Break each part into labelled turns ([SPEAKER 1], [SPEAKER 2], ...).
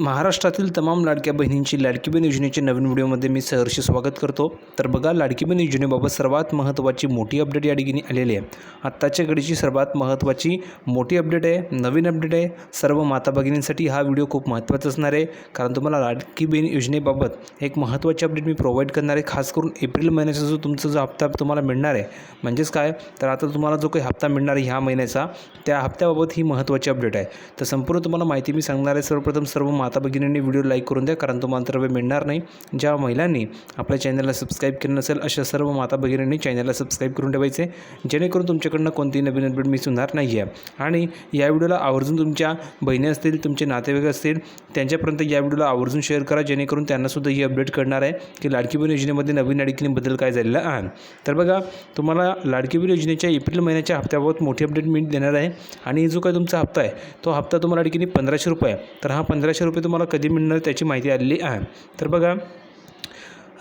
[SPEAKER 1] महाराष्ट्रातील तमाम लाडक्या बहिणींची लाडकी बहीण योजनेच्या नवीन व्हिडिओमध्ये मी सहर्ष स्वागत करतो. तर बघा लाडकी बहीण योजनेबाबत सर्वात महत्त्वाची मोठी अपडेट या ठिकाणी आलेली आहे. आत्ताच्या घडीची सर्वात महत्त्वाची मोठी अपडेट आहे नवीन अपडेट आहे. सर्व माता भगिनींसाठी हा व्हिडिओ खूप महत्त्वाचा असणार आहे. कारण तुम्हाला लाडकी बहीण योजनेबाबत एक महत्त्वाची अपडेट मी प्रोव्हाइड करणार आहे. खास करून एप्रिल महिन्याचा जो तुमचा जो हप्ता तुम्हाला मिळणार आहे. म्हणजेच काय? तर आता तुम्हाला जो काही हप्ता मिळणार आहे ह्या महिन्याचा त्या हप्त्याबाबत ही महत्त्वाची अपडेट आहे. तर संपूर्ण तुम्हाला माहिती मी सांगणार आहे. सर्वप्रथम सर्व माता भगिनींनी व्हिडिओ लाईक करून द्या कारण तुम्हाला तर वेळ मिळणार नाही. ज्या महिलांनी आपल्या चॅनलला सबस्क्राईब केलं नसेल अशा सर्व माता भगिनींनी चॅनलला सबस्क्राईब करून ठेवायचे जेणेकरून तुमच्याकडनं कोणतीही नवीन अपडेट मिस होणार नाही आहे आणि या व्हिडिओला आवर्जून तुमच्या बहिणी असतील तुमचे नातेवाईक असतील त्यांच्यापर्यंत या व्हिडिओला आवर्जून शेअर करा जेणेकरून त्यांनासुद्धा ही अपडेट करणार आहे की लाडकी बहीण योजनेमध्ये नवीन अडीकीने बदल काय झालेला आहे. तर बघा तुम्हाला लाडकी बहीण योजनेच्या एप्रिल महिन्याच्या हप्त्याबाबत मोठी अपडेट मी देणार आहे. आणि जो काय तुमचा हप्ता आहे तो हप्ता तुम्हाला अडकीने पंधराशे रुपये आहे. तर हा पंधराशे रुपये तुम्हाला कधी मिळणार त्याची माहिती आलेली आहे. तर बघा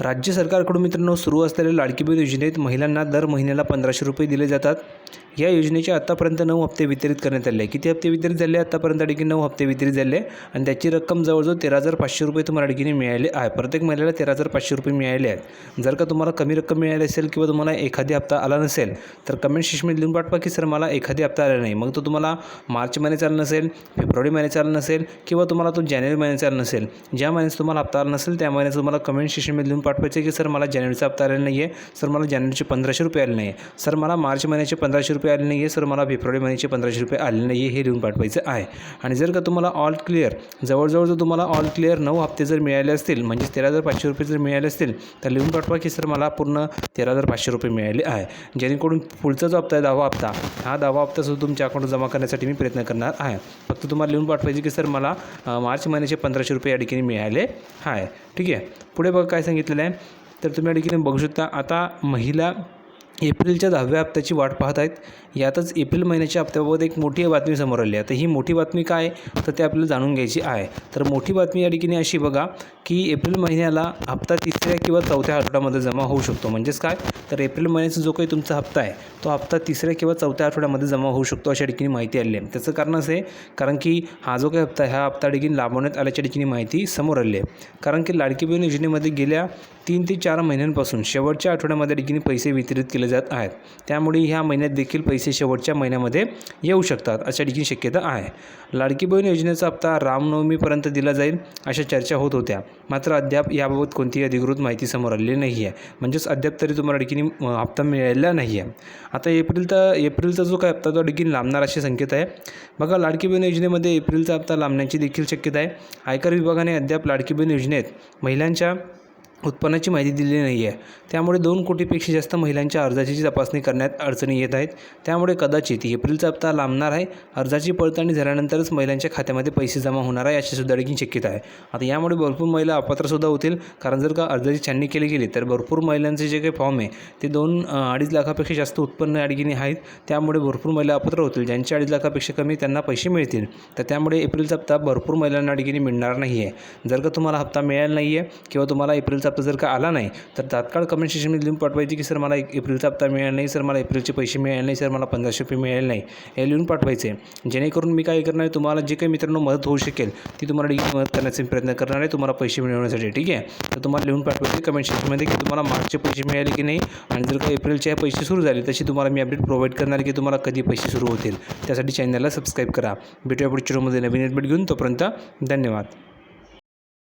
[SPEAKER 1] राज्य सरकारकडून मित्रांनो सुरू असलेल्या लाडकी बहीण योजनेत महिलांना दर महिन्याला पंधराशे रुपये दिले जातात. या योजनेचे आत्तापर्यंत नऊ हप्ते वितरित करण्यात आले. किती हप्ते वितरित झाले? आत्तापर्यंत अडीकी नऊ हप्ते वितरित झाले. आणि त्याची रक्कम जवळजवळ तेरा हजार पाचशे रुपये तुम्हाला अडकीने मिळाले आहे. प्रत्येक महिलेला तेरा हजार पाचशे रुपये मिळाले आहेत. जर का तुम्हाला कमी रक्कम मिळाली असेल किंवा तुम्हाला एखादी हप्ता आला नसेल तर कमेंट सेक्शनमध्ये लिहून पाठवा की सर मला एखादी हप्ता आला नाही. मग तो तुम्हाला मार्च महिन्यात आला नसेल फेब्रुवारी महिन्यात आला नसेल किंवा तुम्हाला तो जानेवारी महिन्यात आला नसेल ज्या महिन्यात तुम्हाला हप्ता आला नसेल त्या महिन्यात तुम्हाला कमेंट सेक्शनमध्ये लिहून पाठवायचं की सर मला जानेवारीचा हप्ता आलेला नाही आहे सर मला जानेवारीचे पंधराशे रुपये आले नाही आहे सर मला मार्च महिन्याचे पंधराशे रुपये आले नाही आहे सर मला फेब्रुवारी महिन्याचे पंधराशे रुपये आले नाही आहे हे लिहून पाठवायचं आहे. आणि जर का तुम्हाला ऑल क्लिअर जवळजवळ जर तुम्हाला ऑल क्लिअर नऊ हप्ते जर मिळाले असतील म्हणजेच तेरा हजार पाचशे रुपये जर मिळाले असतील तर लिहून पाठवा की सर मला पूर्ण तेरा हजार पाचशे रुपये मिळाले आहे. जेणेकरून पुढचा जो हप्ता आहे दहावा हप्ता हा दहावा हप्तासुद्धा तुमच्या अकाउंट जमा करण्यासाठी मी प्रयत्न करणार आहे. फक्त तुम्हाला लिहून पाठवायचे की सर मला मार्च महिन्याचे पंधराशे रुपये या ठिकाणी मिळाले आहे. ठीक आहे. पुढे बघा काय सांगितलेलं आहे तर तुम्ही या ठिकाणी बघू शकता आता महिला एप्रिलच्या दहाव्या हप्त्याची वाट पाहत आहेत. यातच एप्रिल महिन्याच्या हप्त्याबाबत एक मोठी बातमी समोर आली आहे. तर ही मोठी बातमी काय तर ते आपल्याला जाणून घ्यायची आहे. तर मोठी बातमी या ठिकाणी अशी बघा की एप्रिल महिन्याला हप्ता तिसऱ्या किंवा चौथ्या आठवड्यामध्ये जमा होऊ शकतो. म्हणजेच काय? तर एप्रिल महिन्याचा जो काही तुमचा हप्ता आहे तो हप्ता तिसऱ्या किंवा चौथ्या आठवड्यामध्ये जमा होऊ शकतो अशा ठिकाणी माहिती आली आहे. त्याचं कारण असं आहे कारण की हा जो काही हप्ता ह्या हा हप्ता ठिकाणी लाभवण्यात आल्याच्या ठिकाणी माहिती समोर आली आहे. कारण की लाडकी बहीण योजनेमध्ये गेल्या तीन ते चार महिन्यांपासून शेवटच्या आठवड्यामध्ये ठिकाणी पैसे वितरित केले जात आहेत. त्यामुळे ह्या महिन्यात देखील पैसे शेवटच्या महिन्यामध्ये येऊ शकतात अशा ठिकाणी शक्यता आहे. लाडकी बहीण योजनेचा हप्ता रामनवमीपर्यंत दिला जाईल अशा चर्चा होत होत्या. मात्र अद्याप याबाबत कोणतीही अधिकृत माहिती समोर आलेली नाही आहे म्हणजेच अद्याप तरी तुम्हाला ठिकाणी हप्ता मिळालेला नाही आहे आता एप्रिलचा एप्रिलचा जो काय हप्ता तो देखील लांबणार अशी संकेत आहे. बघा लाडकी बहीण योजनेमध्ये एप्रिलचा हप्ता लांबण्याची देखील शक्यता आहे. आयकर विभागाने अद्याप लाडकी बहीण योजनेत महिलांच्या उत्पन्नाची माहिती दिलेली नाही आहे. त्यामुळे दोन कोटीपेक्षा जास्त महिलांच्या अर्जाची तपासणी करण्यात अडचणी येत आहेत. त्यामुळे कदाचित एप्रिलचा हप्ता लांबणार आहे. अर्जाची पडताळणी झाल्यानंतरच महिलांच्या खात्यामध्ये पैसे जमा होणार आहे अशीसुद्धा देखील शक्यता आहे. आता यामुळे भरपूर महिला अपात्रसुद्धा होतील. कारण जर का अर्जाची छाननी केली गेली तर भरपूर महिलांचे जे काही फॉर्म आहे ते दोन अडीच लाखापेक्षा जास्त उत्पन्न या आहेत. त्यामुळे भरपूर महिला अपात्र होतील. ज्यांचे अडीच लाखापेक्षा कमी त्यांना पैसे मिळतील. तर त्यामुळे एप्रिलचा हप्ता भरपूर महिलांना या मिळणार नाही आहे जर का तुम्हाला हप्ता मिळाला नाही आहे किंवा तुम्हाला एप्रिलचा हप्ता जर का आला नाही तर तात्काळ कमेंट सेशनमध्ये लिहून पाठवायची की सर मला एक एप्रिलचा हप्ता मिळाला नाही सर मला एप्रिलचे पैसे मिळाले नाही सर मला पंधराशे रुपये मिळाले नाही. हे लिहून पाठवायचे. जेणेकरून मी काय करणार आहे तुम्हाला जे काही मित्रांनो मदत होऊ शकेल ती तुम्हाला डिग्री मदत करण्याचा प्रयत्न करणार आहे तुम्हाला पैसे मिळवण्यासाठी ठीक आहे? तर तुम्हाला लिहून पाठवायचे कमेंट सेक्शनमध्ये की तुम्हाला मार्चचे पैसे मिळाले की नाही आणि जर का एप्रिलचे पैसे सुरू झाले तशी तुम्हाला मी अपडेट प्रोव्हाइड करणार की तुम्हाला कधी पैसे सुरू होतील. त्यासाठी चॅनलला सबस्क्राईब करा. भेटूया पुढच्या व्हिडिओमध्ये नवीन अपडेट घेऊन. तोपर्यंत धन्यवाद.